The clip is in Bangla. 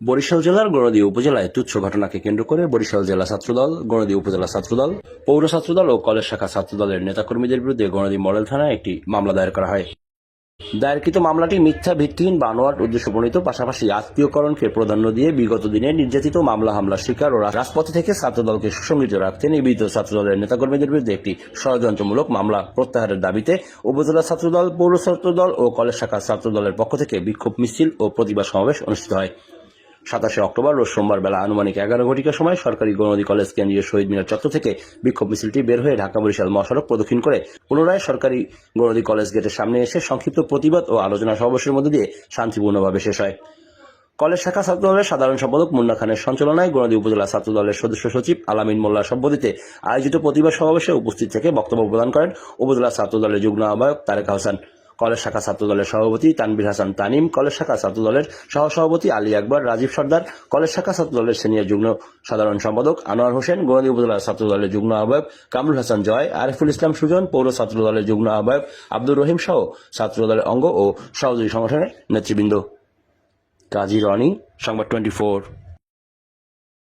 বরিশাল জেলার গণদী উপজেলায় তুচ্ছ ঘটনাকে কেন্দ্র করে বরিশাল জেলা ছাত্রদল গণদী উপজেলা ছাত্রদল, পৌর ছাত্রদল ও কলেজ শাখা ছাত্রদলের নেতাকর্মীদের বিরুদ্ধে গণদী মডেল থানায় একটি মামলা দায়ের করা হয়। দায়েরকৃত মামলাটি মিথ্যা, ভিত্তিহীন বানোয়াট উদ্দেশ্য প্রণীত পাশাপাশি আত্মীয়করণকে প্রাধান্য দিয়ে বিগত দিনে নির্যাতিত, মামলা, হামলার শিকার ও রাজপথে থেকে ছাত্রদলকে সুসংগঠিত রাখতে নিবেদিত ছাত্রদলের নেতাকর্মীদের বিরুদ্ধে একটি ষড়যন্ত্রমূলক মামলা প্রত্যাহারের দাবিতে উপজেলা ছাত্রদল, পৌর ছাত্রদল ও কলেজ শাখা ছাত্রদলের পক্ষ থেকে বিক্ষোভ মিছিল ও প্রতিবাদ সমাবেশ অনুষ্ঠিত হয়। সাতাশে অক্টোবর রোজ সোমবার বেলা আনুমানিক এগারো ঘটিকার সময় সরকারি গণদী কলেজ কেন্দ্রীয় শহীদ মিনার চত্বর থেকে বিক্ষোভ মিছিলটি বের হয়ে ঢাকা বরিশাল মহাসড়ক প্রদক্ষিণ করে পুনরায় সরকারি গণদী কলেজ গেটের সামনে এসে সংক্ষিপ্ত প্রতিবাদ ও আলোচনা সমাবেশের মধ্যে দিয়ে শান্তিপূর্ণভাবে শেষ হয়। কলেজ শাখা ছাত্রদলের সাধারণ সম্পাদক মুন্না খানের সঞ্চালনায় গণদী উপজেলা ছাত্রদলের সদস্য সচিব আলামিন মোল্লার সভাপতিতে আয়োজিত প্রতিবাদ সমাবেশে উপস্থিত থেকে বক্তব্য প্রদান করেন উপজেলা ছাত্রদলের যুগ্ম আহ্বায়ক তারেক হাসান। কলেজ শাখা ছাত্রদলের সভাপতি তানবির হাসান তানিম, কলেজ শাখা ছাত্রদলের সহসভাপতি আলী আকবর, রাজীব সর্দার, কলেজ শাখা ছাত্রদলের সিনিয়র যুগ্ম সাধারণ সম্পাদক আনোয়ার হোসেন গণদী উপজেলা ছাত্রদলের যুগ্ম আহ্বায়ক কামরুল হাসান জয়, আরিফুল ইসলাম সুজন, পৌর ছাত্রদলের যুগ্ম আহ্বায়ক আব্দুর রহিম সহ ছাত্রদলের অঙ্গ ও সহযোগী সংগঠনের নেতৃবৃন্দ। কাজী রনি, সংবাদ টোয়েন্টি ফোর।